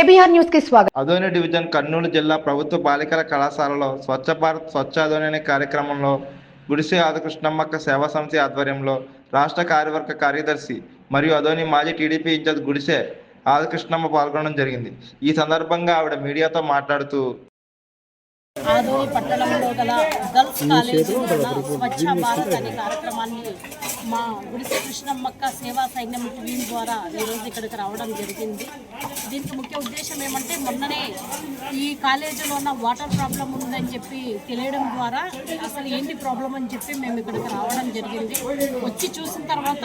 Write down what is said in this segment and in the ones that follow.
KBR న్యూస్కి స్వాగతం. Adoni division Kurnool జిల్లా ప్రభుత్వ బాలికల కళాశాలలో స్వచ్ఛ భారత్ స్వచ్ఛ అదోని కార్యక్రమంలో గుడిసె ఆదకృష్ణమ్మక్క సేవా సంస్థ ఆధ్వర్యంలో రాష్ట్ర కార్యవర్గ కార్యదర్శి మరియు అదోని మాజీ టీడీపీ ఇన్ఛార్జ్ గుడిసె ఆదకృష్ణమ్మ పాల్గొనడం జరిగింది. ఈ సందర్భంగా ఆవిడ మీడియాతో మాట్లాడుతూ ఆదోని పట్టణంలో గల గర్ల్స్ కాలేజీలో స్వచ్ఛ భారత్ అనే కార్యక్రమాన్ని మా గుడిసె కృష్ణమ్మక్క సేవా సైన్యం టీవీ ద్వారా ఈరోజు ఇక్కడికి రావడం జరిగింది. దీనికి ముఖ్య ఉద్దేశం ఏమంటే మొన్ననే ఈ కాలేజీలో ఉన్న వాటర్ ప్రాబ్లం ఉందని చెప్పి తెలియడం ద్వారా అసలు ఏంటి ప్రాబ్లం అని చెప్పి మేము ఇక్కడికి రావడం జరిగింది. వచ్చి చూసిన తర్వాత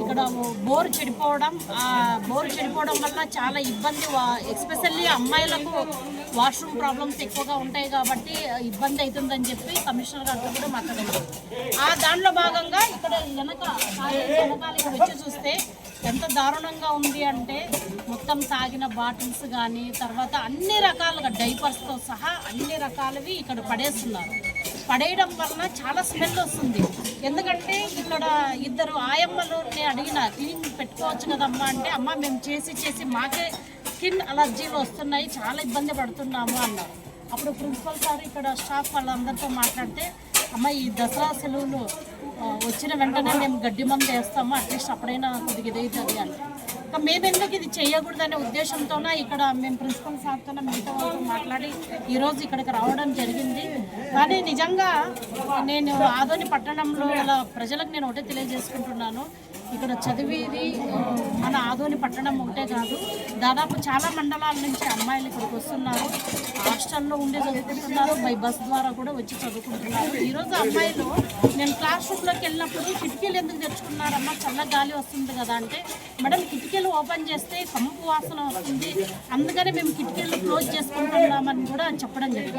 ఇక్కడ బోర్ చెడిపోవడం ఆ బోర్ చెడిపోవడం వల్ల చాలా ఇబ్బంది ఎస్పెషల్లీ అమ్మాయిలకు వాష్రూమ్ ప్రాబ్లమ్స్ ఎక్కువగా ఉంటాయి కాబట్టి ఇబ్బంది అవుతుందని చెప్పి కమిషనర్ గారితో కూడా మాట్లాడారు. ఆ దాంట్లో భాగంగా ఇక్కడ వెనక వెనకాల ఇక్కడ వచ్చి చూస్తే ఎంత దారుణంగా ఉంది అంటే మొత్తం తాగిన బాటిల్స్ కానీ తర్వాత అన్ని రకాలుగా డైపర్స్తో సహా అన్ని రకాలవి ఇక్కడ పడేస్తున్నారు. పడేయడం వలన చాలా స్మెల్ వస్తుంది. ఎందుకంటే ఇక్కడ ఇద్దరు ఆయమ్మలు నేను అడిగిన క్లీన్ పెట్టుకోవచ్చు కదమ్మా అంటే అమ్మ మేము చేసి చేసి మాకే స్కిన్ అలర్జీలు వస్తున్నాయి చాలా ఇబ్బంది పడుతున్నాము అన్నారు. అప్పుడు ప్రిన్సిపల్ సార్ ఇక్కడ స్టాఫ్ వాళ్ళందరితో మాట్లాడితే అమ్మ ఈ దసరా సెలవులు వచ్చిన వెంటనే మేము గడ్డి మందు వేస్తాము అట్లీస్ట్ అప్పుడైనా కొద్దిగా ఇదైతుంది అంటే ఇంకా మేము ఎందుకు ఇది చేయకూడదనే ఉద్దేశంతోనే ఇక్కడ మేము ప్రిన్సిపల్ సార్తో మిగతా వాళ్ళతో మాట్లాడి ఈరోజు ఇక్కడికి రావడం జరిగింది. కానీ నిజంగా నేను ఆదోని పట్టణంలో ప్రజలకు నేను ఒకటే తెలియజేసుకుంటున్నాను. ఇక్కడ చదివేది మన ఆదోని పట్టణం ఒకటే కాదు. దాదాపు చాలా మండలాల నుంచి అమ్మాయిలు ఇక్కడికి వస్తున్నారు. హాస్టల్లో ఉండి చదువుకుంటున్నారు. బై బస్ ద్వారా కూడా వచ్చి చదువుకుంటున్నారు. ఈరోజు అమ్మాయిలు నేను క్లాస్ రూమ్లోకి వెళ్ళినప్పుడు కిటికీలు ఎందుకు తెచ్చుకున్నారమ్మా చల్ల గాలి వస్తుంది కదా అంటే మేడం కిటికీలు ఓపెన్ చేస్తే కంపు వాసన వస్తుంది. అందుకని మేము కిటికీలు క్లోజ్ చేసుకుంటున్నామని కూడా చెప్పడం జరిగింది.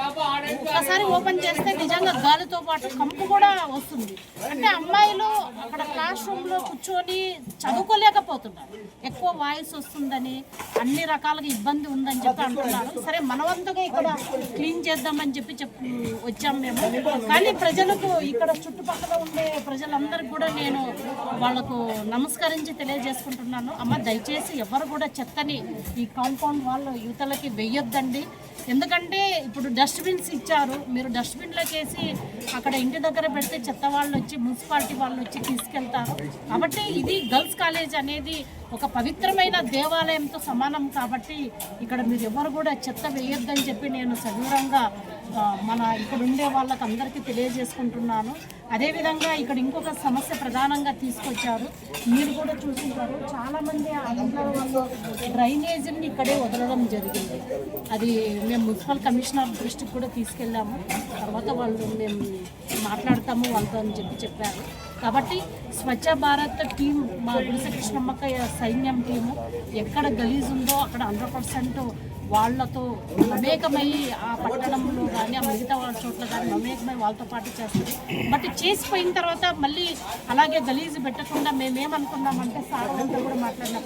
ఒకసారి ఓపెన్ చేస్తే నిజంగా గాలితో పాటు కంపు కూడా వస్తుంది. అంటే అమ్మాయిలు అక్కడ క్లాస్ రూమ్లో కూర్చొని చదువుకోలేకపోతున్నారు. ఎక్కువ వాయిస్ వస్తుందని అన్ని రకాలుగా ఇబ్బంది ఉందని చెప్పి అంటున్నారు. సరే మనవంతుగా ఇక్కడ క్లీన్ చేద్దామని చెప్పి చెప్పి వచ్చాం మేము. కానీ ప్రజలకు ఇక్కడ చుట్టుపక్కల ఉండే ప్రజలందరికీ కూడా నేను వాళ్ళకు నమస్కరించి తెలియజేసుకుంటున్నాను. అమ్మ దయచేసి ఎవరు కూడా చెత్తని ఈ కాంపౌండ్ వాళ్ళు యువతలకి వెయ్యొద్దండి ఎందుకంటే ఇప్పుడు డస్ట్బిన్స్ ఇచ్చారు. మీరు డస్ట్బిన్లోకి వేసి అక్కడ ఇంటి దగ్గర పెడితే చెత్త వాళ్ళు వచ్చి మున్సిపాలిటీ వాళ్ళు వచ్చి తీసుకెళ్తారు. కాబట్టి ఇది గర్ల్స్ కాలేజ్ అనేది ఒక పవిత్రమైన దేవాలయంతో సమానం కాబట్టి ఇక్కడ మీరు ఎవరు కూడా చెత్త వేయొద్దని చెప్పి నేను సదూరంగా మన ఇక్కడ ఉండే వాళ్ళకి అందరికీ తెలియజేసుకుంటున్నాను. అదేవిధంగా ఇక్కడ ఇంకొక సమస్య ప్రధానంగా తీసుకొచ్చారు. మీరు కూడా చూసుంటారు చాలామంది ఆ వాళ్ళు డ్రైనేజీని ఇక్కడే వదలడం జరిగింది. అది మేము మున్సిపల్ కమిషనర్ దృష్టికి కూడా తీసుకెళ్ళాము. తర్వాత వాళ్ళు మేము మాట్లాడతాము వాళ్ళతో అని చెప్పి చెప్పారు. కాబట్టి స్వచ్ఛ భారత్ టీం మా గుడిసె సైన్యం టీము ఎక్కడ గలీజ్ ఉందో అక్కడ హండ్రెడ్ పర్సెంట్ వాళ్ళతో మమేకమై ఆ పట్టణంలో కానీ ఆ మిగతా వాళ్ళ చోట్ల కానీ మమేకమై వాళ్ళతో పాటు చేస్తుంది. బట్ చేసిపోయిన తర్వాత మళ్ళీ అలాగే గలీజ్ పెట్టకుండా మేమేమనుకున్నామంటే సార్ అంతా కూడా మాట్లాడిన